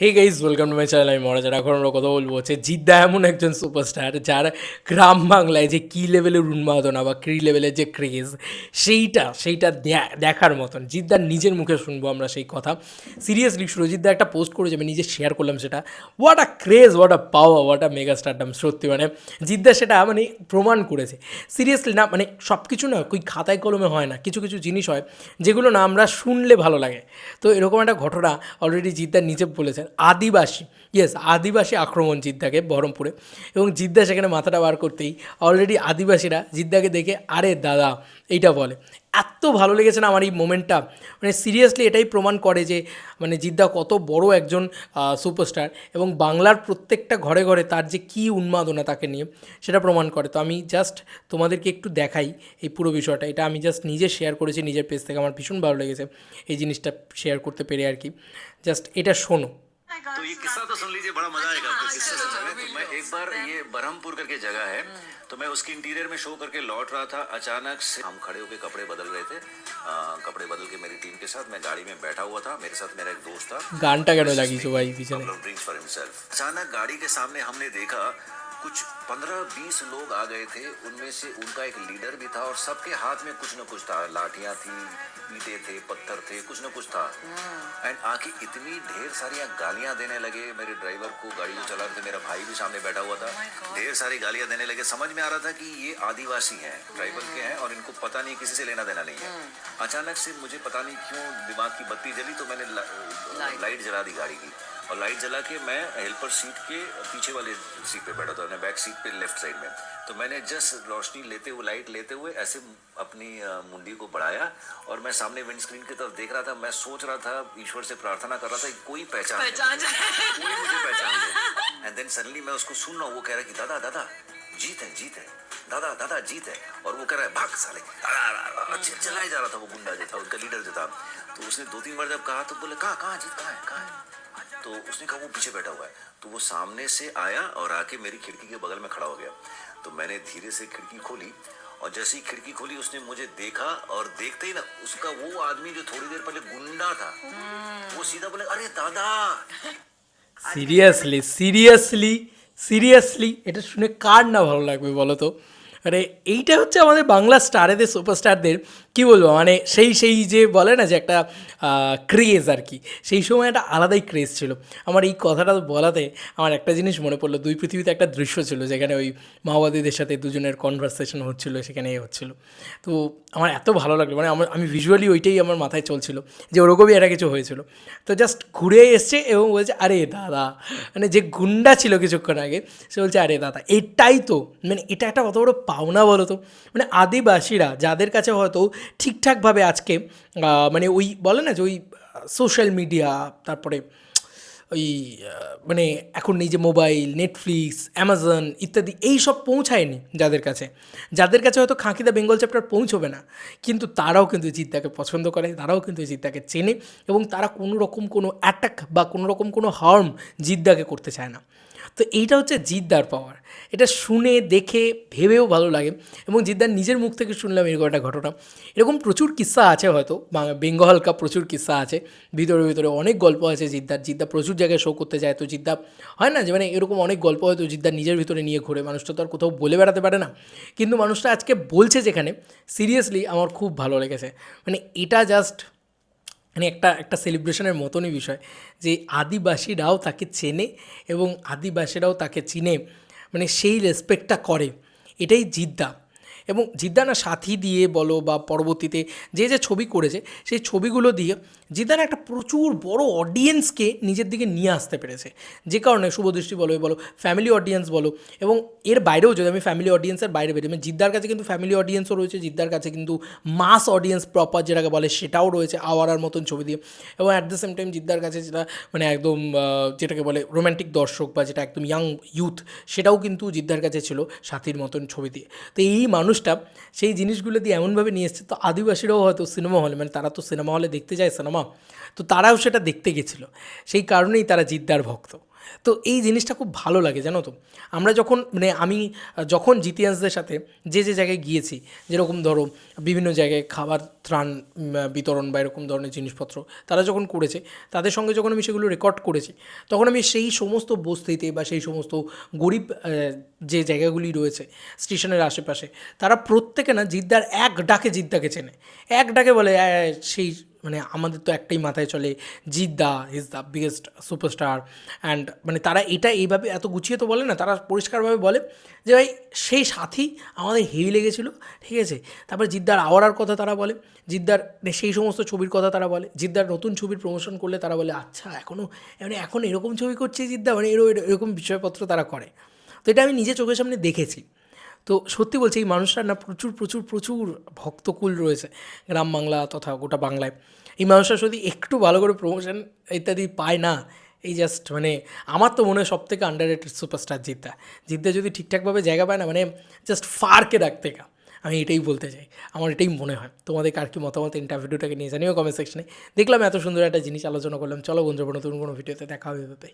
Hey guys welcome to my channel আমি মহারাজার এখন আমরা কথা বলব হচ্ছে জিদ্দা এমন একজন সুপারস্টার যার গ্রাম বাংলায় যে কী লেভেলের উন্মাদনা বা কী লেভেলের যে ক্রেজ সেইটা সেইটা দেখার মতন। জিদ্দার নিজের মুখে শুনব আমরা সেই কথা। সিরিয়াসলি সুরজিৎদা একটা পোস্ট করেছে, আমি নিজে শেয়ার করলাম সেটা। What a craze what a power what a mega stardom সত্যি মানে। জিদ্দা সেটা মানে প্রমাণ করেছে। সিরিয়াসলি না মানে সব কিছু না ওই খাতায় কলমে হয় না। কিছু কিছু জিনিস হয় যেগুলো না আমরা শুনলে ভালো লাগে। তো এরকম একটা ঘটনা অলরেডি জিদ্দার নিজে বলেছেন। আদিবাসী ইয়েস আদিবাসী আক্রমণ জিদ্দাকে বহরমপুরে। এবং জিদ্দা সেখানে মাথাটা বার করতেই অলরেডি আদিবাসীরা জিদ্দাকে দেখে, আরে দাদা, এইটা বলে। এত ভালো লেগেছে না আমার এই মোমেন্টটা মানে সিরিয়াসলি এটাই প্রমাণ করে যে মানে জিদ্দা কত বড় একজন সুপারস্টার এবং বাংলার প্রত্যেকটা ঘরে ঘরে তার যে কী উন্মাদনা তাকে নিয়ে, সেটা প্রমাণ করে। তো আমি জাস্ট তোমাদেরকে একটু দেখাই এই পুরো বিষয়টা। এটা আমি জাস্ট নিজে শেয়ার করেছি, নিজের পেজ থেকে। আমার ভীষণ ভালো লেগেছে এই জিনিসটা শেয়ার করতে পেরে আর কি। জাস্ট এটা শোনো। तो ये किस्सा तो सुन लीजिए बड़ा मज़ा आएगा आपको किस्सा सुनने में। तो मैं एक बार ये बरहमपुर करके जगह है तो मैं उसके इंटीरियर में शो करके लौट रहा था। अचानक से हम खड़े होकर कपड़े बदल रहे थे। आ, कपड़े बदल के मेरी टीम के साथ मैं गाड़ी में बैठा हुआ था। मेरे साथ मेरा एक दोस्त था। गांटा गड़ो लगी सुबह पीछे अचानक गाड़ी के सामने हमने देखा कुछ पंद्रह बीस लोग आ गए थे। उनमें से उनका एक लीडर भी था और सबके हाथ में कुछ न कुछ था। लाठियाँ थी ईटे थे पत्थर थे कुछ न कुछ था। एंड आके इतनी ढेर सारी गालियाँ देने लगे। मेरे ड्राइवर को गाड़ी जो चला रहे थे मेरा भाई भी सामने बैठा हुआ था। ढेर सारी गालियाँ देने लगे। समझ में आ रहा था कि ये आदिवासी हैं ड्राइवर के हैं और इनको पता नहीं किसी से लेना देना नहीं है। अचानक से मुझे पता नहीं क्यों दिमाग की बत्ती जली तो मैंने लाइट जला दी गाड़ी की। और लाइट जला के मैं हेल्पर सीट के पीछे वाले सीट पे बैठा था बैक सीट पे लेफ़्ट साइड में। तो मैंने जस्ट रोशनी लेते हुए लाइट लेते हुए ऐसे अपनी मुंडी को बढ़ाया और मैं सामने विंड स्क्रीन की तरफ़ देख रहा था। मैं सोच रहा था ईश्वर से प्रार्थना कर रहा था कि कोई पहचान पहचान कोई मुझे पहचान ले एंड देन सडनली मैं उसको सुन रहा हूँ वो कह रहा है कि दादा दादा जीत है जीत है। दादा दादा जीत है। और वो कह रहा है भाग साले दादा, दादा, दादा, चिल- चिल्लाए जा रहा था वो गुंडा जो था उनका लीडर जो था। तो उसने दो तीन बार जब कहा तो बोले कहाँ कहाँ जीत कहाँ है कहाँ है? तो उसने कहा वो पीछे बैठा हुआ है तो वो सामने से आया और आके मेरी खिड़की के बगल में खड़ा हो गया तो मैंने धीरे से खिड़की खोली और जैसे ही खिड़की खोली उसने मुझे देखा और देखते ही ना उसका वो आदमी जो थोड़ी देर पहले गुंडा था वो सीधा बोले अरे दादा সিরিয়াসলি সিরিয়াসলি সিরিয়াসলি এটা শুনে কার না ভালো লাগবে বলো তো মানে এইটা হচ্ছে আমাদের বাংলা স্টারেদের সুপারস্টারদের কী বলব মানে সেই সেই যে বলে না যে একটা ক্রেজ আর কি, সেই সময় একটা আলাদাই ক্রেজ ছিল। আমার এই কথাটা বলাতে আমার একটা জিনিস মনে পড়ল, দুই পৃথিবীতে একটা দৃশ্য ছিল যেখানে ওই মাওবাদীদের সাথে দুজনের কনভারসেশন হচ্ছিল, সেখানে এ হচ্ছিল। তো আমার এত ভালো লাগল মানে আমার, আমি ভিজুয়ালি ওইটাই আমার মাথায় চলছিল যে ওরকমই একটা কিছু হয়েছিল। তো জাস্ট ঘুরে এসছে এবং বলছে, আরে দাদা। মানে যে গুন্ডা ছিল কিছুক্ষণ আগে, সে বলছে, আরে দাদা। এটাই তো মানে এটা একটা কত বড় পাওনা বলো তো? মানে আদিবাসীরা যাদের কাছে হয়তো ঠিকঠাকভাবে আজকে মানে ওই বলে না যে ওই সোশ্যাল মিডিয়া তারপরে ওই মানে এখন এই যে মোবাইল নেটফ্লিক্স অ্যামাজন ইত্যাদি, এই সব পৌঁছায়নি যাদের কাছে। যাদের কাছে হয়তো খাঁকিদা বেঙ্গল চ্যাপ্টার পৌঁছবে না, কিন্তু তারাও কিন্তু জিদ্দাকে পছন্দ করে, তারাও কিন্তু জিদ্দাকে চেনে এবং তারা কোনো রকম কোনো অ্যাটাক বা কোনো রকম কোনো হার্ম জিদ্দাকে করতে চায় না। তো এইটা হচ্ছে জিদ্দার পাওয়ার এটা শুনে, দেখে, ভেবেও ভালো লাগে এবং জিদ্দার নিজের মুখ থেকে শুনলাম এরকম একটা ঘটনা। এরকম প্রচুর কিস্সা আছে হয়তো বেঙ্গল কাপ প্রচুর কিস্সা আছে, ভিতরে ভিতরে অনেক গল্প আছে জিদ্দার। জিদ্দা প্রচুর জায়গায় শো করতে যায়, তো জিদ্দা, হয় না যে মানে এরকম অনেক গল্প হয়তো জিদ্দার নিজের ভিতরে নিয়ে ঘুরে, মানুষটা তো আর কোথাও বলে বেড়াতে পারে না। কিন্তু মানুষটা আজকে বলছে যেখানে সিরিয়াসলি আমার খুব ভালো লেগেছে। মানে এটা জাস্ট মানে একটা একটা সেলিব্রেশনের মতনই বিষয় যে আদিবাসীরাও তাকে চেনে এবং আদিবাসীরাও তাকে চিনে মানে সেই রেসপেক্টটা করে। এটাই জিদ্দা। এবং জিদ্দা না সাথী দিয়ে বলো বা পরবর্তীতে যে যে ছবি করেছে, সেই ছবিগুলো দিয়ে জিদ্দা না একটা প্রচুর বড় অডিয়েন্সকে নিজের দিকে নিয়ে আসতে পেরেছে। যে কারণে শুভদৃষ্টি বলো বলো ফ্যামিলি অডিয়েন্স বলো এবং এর বাইরেও যদি আমি ফ্যামিলি অডিয়েন্সের বাইরে বেরোই মানে জিদ্দার কাছে কিন্তু ফ্যামিলি অডিয়েন্সও রয়েছে, জিদ্দার কাছে কিন্তু মাস অডিয়েন্স প্রপার যেটাকে বলে সেটাও রয়েছে আওয়ারার মতন ছবি দিয়ে এবং অ্যাট দ্য সেম টাইম জিদ্দার কাছে যেটা মানে একদম যেটাকে বলে রোম্যান্টিক দর্শক বা যেটা একদম ইয়াং ইউথ সেটাও কিন্তু জিদ্দার কাছে ছিল সাথীর মতন ছবি দিয়ে। তো এই মানুষটা সেই জিনিসগুলো দিয়ে এমনভাবে নিয়ে এসছে। তো আদিবাসীরাও হয়তো সিনেমা হলে মানে তারা তো সিনেমা হলে দেখতে যায় সিনেমা, তো তারাও সেটা দেখতে গেছিল। সেই কারণেই তারা জিদ্দার ভক্ত। তো এই জিনিসটা খুব ভালো লাগে, জানো তো? আমরা যখন মানে আমি যখন জিতিয়ান্সদের সাথে যে যে জায়গায় গিয়েছি, যেরকম ধরো বিভিন্ন জায়গায় খাবার, ত্রাণ বিতরণ বা এরকম ধরনের জিনিসপত্র তারা যখন করেছে, তাদের সঙ্গে যখন আমি সেগুলো রেকর্ড করেছি, তখন আমি সেই সমস্ত বস্তিতে বা সেই সমস্ত গরিব যে জায়গাগুলি রয়েছে স্টেশনের আশেপাশে, তারা প্রত্যেকে না জিদ্দার এক ডাকে জিদ্দাকে চেনে। এক ডাকে বলে সেই মানে আমাদের তো একটাই মাথায় চলে Jidda is the biggest superstar and মানে তারা এটা এইভাবে এত গুছিয়ে তো বলে না, তারা পরিষ্কারভাবে বলে যে, ভাই, সেই সাথী আমাদের হেভি লেগেছিলো, ঠিক আছে? তারপর জিদ্দার আওয়ারার কথা তারা বলে, জিদ্দার মানে সেই সমস্ত ছবির কথা তারা বলে, জিদ্দার নতুন ছবির প্রমোশন করলে তারা বলে আচ্ছা এখনও মানে এখন এরকম ছবি করছে জিদ্দা? মানে এরকম এরকম বিষয়পত্র তারা করে। তো এটা আমি নিজে চোখের সামনে দেখেছি। তো সত্যি বলছি, এই মানুষটার না প্রচুর প্রচুর প্রচুর ভক্তকুল রয়েছে গ্রাম বাংলা তথা গোটা বাংলায়। এই মানুষটা যদি একটু ভালো করে প্রমোশন ইত্যাদি পায় না, এই জাস্ট মানে আমার তো মনে হয় সব থেকে underrated superstar Jeddah. Jeddah যদি ঠিকঠাকভাবে জায়গা পায় না মানে জাস্ট ফারকে রাখতে গা। আমি এটাই বলতে চাই, আমার এটাই মনে হয়। তোমাদের কার কি মতামত ইন্টারভিউটাকে নিয়ে জানিও কমেন্ট সেকশনে দেখলাম এত সুন্দর একটা জিনিস আলোচনা করলাম। চলো বন্ধুরা, নতুন কোনো ভিডিওতে দেখা হবে